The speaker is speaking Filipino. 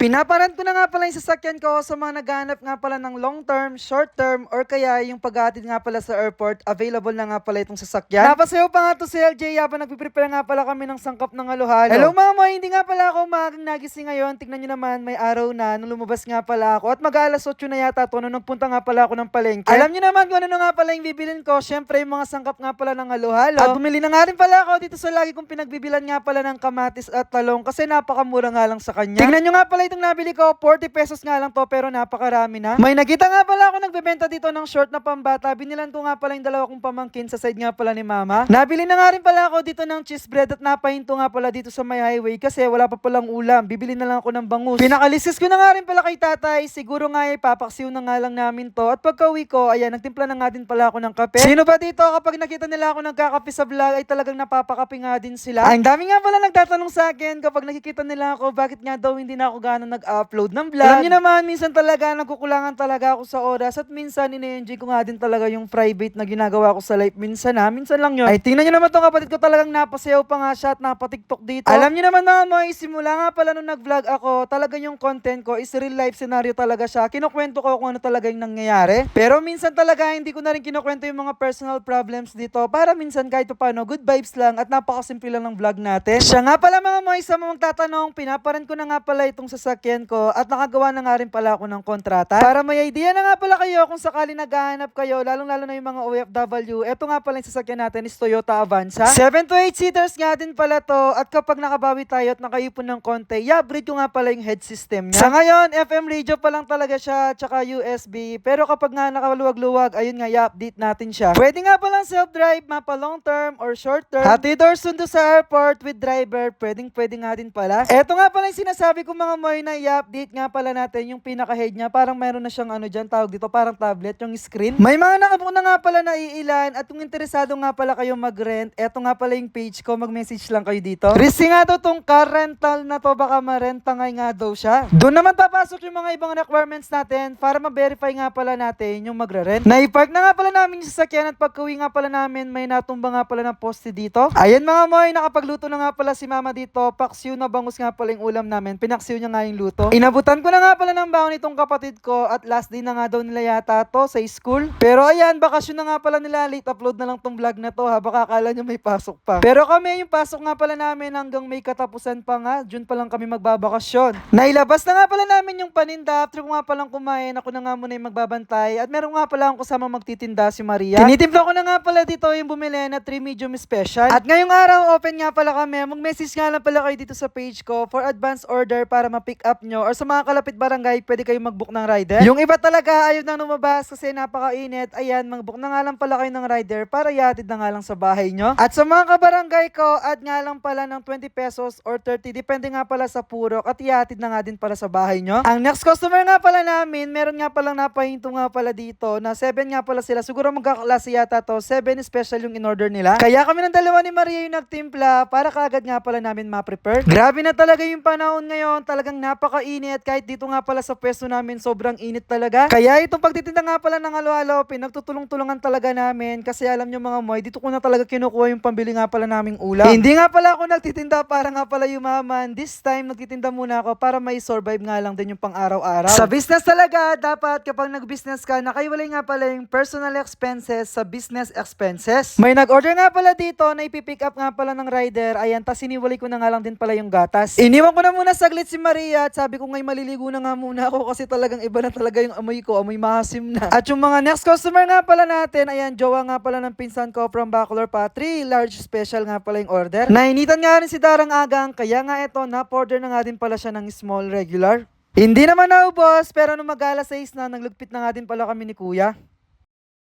Pinaparan ko na nga pala yung sasakyan ko sa mga naghanap nga pala ng long term, short term, or kaya yung paghatid nga pala sa airport, available na nga pala itong sasakyan. Napasayo pa nga to si LJ habang nagpiprepare nga pala kami ng sangkap ng halo-halo. Hello mga moy, hindi nga pala ako maagang nagising ngayon. Tignan nyo naman, may araw na nung lumabas nga pala ako. At mag-alas 8 na yata to nung nagpunta nga pala ako ng palengke. Alam nyo naman kung ano nga pala yung bibilin ko. Syempre yung mga sangkap nga pala ng halo-halo. At bumili na nga rin pala ako dito sa lagi kong pinagbibilan nga pala ng kamatis at talong kasi napakamura nga lang sa kanya. Tingnan nyo nga pala itong nabili ko, 40 pesos nga lang to pero napakarami na. May nakita nga pala ako nagbebenta dito ng short na pambata. Binilan ko nga pala yung dalawa kong pamangkin sa side nga pala ni mama. Nabili na nga rin pala ako dito ng cheese bread at napahinto nga pala dito sa may highway kasi wala pa palang ulam. Bibili na lang ako ng bangus. Pinakalisis ko na nga rin pala kay tatay. Siguro nga ay papaksiw na nga lang namin to. At pagka uwi ko, ayan, nagtimpla na nga din pala ako ng kape. Sino ba dito kapag nakita nila ako nagkakape sa vlog ay talagang napapakape nga din sila? Ang dami nga pala nagtatanong sa akin kapag nakikita nila ako bakit nga daw hindi na ako gano'ng nag-upload ng vlog. Alam niyo naman, minsan talaga nagkukulangan talaga ako sa oras at minsan ine-enjoy ko nga din talaga yung private na ginagawa ko sa life. Minsan ha, minsan lang yun. Ay, tingnan niyo naman tong kapatid ko talagang napasayaw pa nga siya at napatiktok dito. Alam niyo naman mga moy, simula nga pala nung nag-vlog ako, talaga yung content ko is real life scenario talaga siya. Kinukwento ko kung ano talaga yung nangyayari. Pero minsan talaga hindi ko na rin kinukwento yung mga personal problems dito para minsan kahit pa paano, good vibes lang at napakasimple lang ng vlog natin. Siya nga pala mga moy, sa mga magtatanong, pinaparan ko na nga pala itong sasakyan ko at nakagawa na nga rin pala ako ng kontrata. Para may idea na nga pala kayo kung sakali naghahanap kayo, lalong-lalo na yung mga OFW, eto nga pala yung sasakyan natin is Toyota Avanza. 7 to 8 seaters nga din pala to at kapag nakabawi tayo at nakaipon ng konti, i-upgrade ko nga pala yung head system niya. Sa ngayon, FM radio pa lang talaga siya, tsaka USB. Pero kapag nga nakaluwag-luwag, ayun nga, i-update natin siya. Pwede nga palang self-drive, mapa long term or short term. Hatid or sundo sa airport with driver, pwedeng pwede nga din pala. Eto nga pala yung sinasabi ko mga moy na i-update nga pala natin yung pinaka-head niya. Parang meron na siyang ano dyan, tawag dito, parang tablet, yung screen. May mga nakabook na nga pala na iilan at kung interesado nga pala kayo mag-rent, eto nga pala yung page ko, mag-message lang kayo dito. Risky nga daw tong car rental na to, baka marenta nga nga daw siya. Doon naman papasok yung mga ibang requirements natin para ma-verify nga pala natin yung magre-rent. Na-park na nga pala namin yung sasakyan at pagkawi nga pala namin, may natumba nga pala ng poste dito. Ayan mga moy, nakapagluto na nga pala si mama dito. Paksiw na bangus nga pala yung ulam namin. Pinaksiw niya nga yung luto. Inabutan ko na nga pala ng baon itong kapatid ko at last day na nga daw nila yata to sa school. Pero ayan, bakasyon na nga pala nila. Late upload na lang tong vlog na to ha. Baka akala nyo may pasok pa. Pero kami, yung pasok nga pala namin hanggang may katapusan pa nga. June pa lang kami magbabakasyon. Nailabas na nga pala namin yung paninda. After ko nga palang kumain, ako na nga muna yung magbabantay. At meron nga pala akong kasama magtitinda si Maria. Tinitimpla ko na nga pala dito yung bumili na 3 medium special. At ngayong araw, open nga pala kami. Mag-message nga lang pala kayo dito sa page ko for advance order para ma-pick up nyo. Or sa mga kalapit barangay, pwede kayo mag-book ng rider. Yung iba talaga ayaw nang lumabas kasi napakainit. Ayan, mag-book na nga lang pala kayo ng rider para yatid na nga lang sa bahay nyo. At sa mga kabarangay ko, add nga lang pala ng 20 pesos or 30. Depende nga pala sa purok at iatid na nga din pala sa bahay nyo. Ang next customer nga pala namin, meron nga palang napahinto nga pala dito na 7 nga pala sila. Siguro magkaklase yata to. 7 special yung in-order nila. Kaya kami ng dalawa ni Maria yung nagtimpla para kaagad nga pala namin ma-prepare. Grabe na talaga yung panahon ngayon. Talagang napakainit. Kahit dito nga pala sa pwesto namin, sobrang init talaga. Kaya itong pagtitinda nga pala ng halo-halo, pinagtutulong-tulungan talaga namin. Kasi alam nyo mga moy, dito ko na talaga kinukuha yung pambili nga pala naming ulam. Hindi nga pala ako nagtitinda para nga pala yumaman. This time, nagtitinda muna ako para may survive nga lang din yung pang araw-araw. Sa business talaga, dapat kapag nag-business ka, nakaiwalay nga pala yung personal expenses sa business expenses. May nag-order nga pala dito na ipipick up nga pala ng rider. Ayan, tas siniwalay ko na nga lang din pala yung gatas. Iniwan ko na muna saglit si Maria at sabi ko ngay maliligo na nga muna ako kasi talagang iba na talaga yung amoy ko. Amoy mahasim na. At yung mga next customer nga pala natin, ayan, jowa nga pala ng pinsan ko from Bacolor pa. 3 large special nga pala yung order. Nainitan nga rin si Darang Agang, kaya nga ito, na-order na nga din pala siya ng small regular. Hindi naman naubos, pero nung mag-alas 6 na, naglugpit na nga din pala kami ni Kuya.